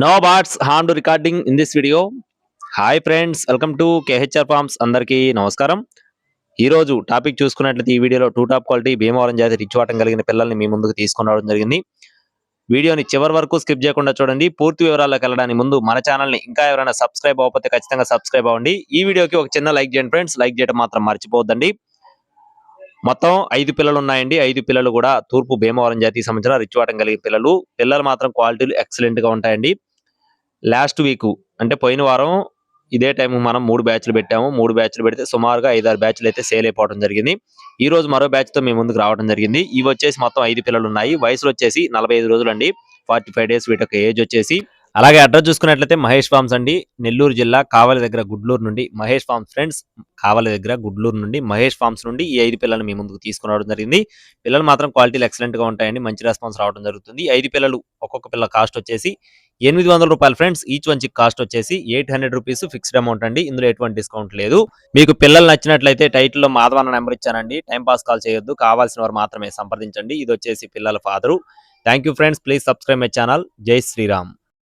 No bots harm to recording in this video. Hi friends welcome to KHR farms అందరికీ నమస్కారం. ఈ రోజు topic చూసుకున్నట్లయితే ఈ వీడియోలో టూ టాప్ క్వాలిటీ భీమవరం జాతి రిచ్వాటం కలిగిన పిల్లల్ని మీ ముందుకు తీసుకురావడం జరిగింది. వీడియోని చివరి వరకు స్కిప్ చేయకుండా చూడండి. పూర్తి వివరాల్లోకి వెళ్ళడానికి ముందు మన ఛానల్ని ఇంకా ఎవరైనా సబ్స్క్రైబ్ అవ్వకపోతే ఖచ్చితంగా సబ్స్క్రైబ్ అవ్వండి. ఈ వీడియోకి ఒక చిన్న లైక్ చేయండి ఫ్రెండ్స్ లైక్ చేయడం మాత్రం మర్చిపోవద్దండి. మొత్తం ఐదు పిల్లలు ఉన్నాయండి ఐదు పిల్లలు కూడా తూర్పు భీమవరం జాతికి సంబంధించిన రిచ్వాటం కలిగిన పిల్లలు. పిల్లలు మాత్రం క్వాలిటీలు ఎక్సలెంట్గా ఉంటాయండి. లాస్ట్ వీక్ అంటే పోయిన వారం ఇదే టైం మనం మూడు బ్యాచ్లు పెట్టాము. మూడు బ్యాచ్లు పెడితే సుమారుగా ఐదారు బ్యాచ్లు అయితే సేల్ అయిపోవడం జరిగింది. ఈ రోజు మరో బ్యాచ్తో మేము ముందుకు రావడం జరిగింది. ఇవి వచ్చేసి మొత్తం ఐదు పిల్లలు ఉన్నాయి వయసులో వచ్చేసి నలభై ఐదు రోజులు అండి ఫార్టీ ఫైవ్ డేస్ వీటి ఏజ్ వచ్చేసి అలాగే అడ్రస్ చూసుకున్నట్లయితే మహేష్ ఫార్మ్స్ అండి. నెల్లూరు జిల్లా కావలి దగ్గర గుడ్లూరు నుండి మహేష్ ఫార్మ్స్ ఫ్రెండ్స్ కావలి దగ్గర గుడ్లూరు నుండి మహేష్ ఫార్మ్స్ నుండి ఈ ఐదు పిల్లలు మీ ముందుకు తీసుకురావడం జరిగింది. పిల్లలు మాత్రం క్వాలిటీలు ఎక్సలెంట్గా ఉంటాయండి. మంచి రెస్పాన్స్ రావడం జరుగుతుంది. ఐదు పిల్లలు ఒక్కొక్క పిల్ల కాస్ట్ వచ్చేసి ఎనిమిది వందల రూపాయలు friends. Each one chick cost వచ్చేసి eight hundred rupees fixed amount అండి. ఇందులో ఎటువంటి డిస్కౌంట్ లేదు. మీకు పిల్లలు నచ్చినట్లయితే టైటిల్లో మాధవన్న నెంబర్ ఇచ్చానండి. టైం పాస్ కాల్ చేయొద్దు. కావాల్సిన వారు మాత్రమే సంప్రదించండి. ఇది వచ్చేసి పిల్లల father. Thank you friends. Please subscribe my channel. జై శ్రీరామ్.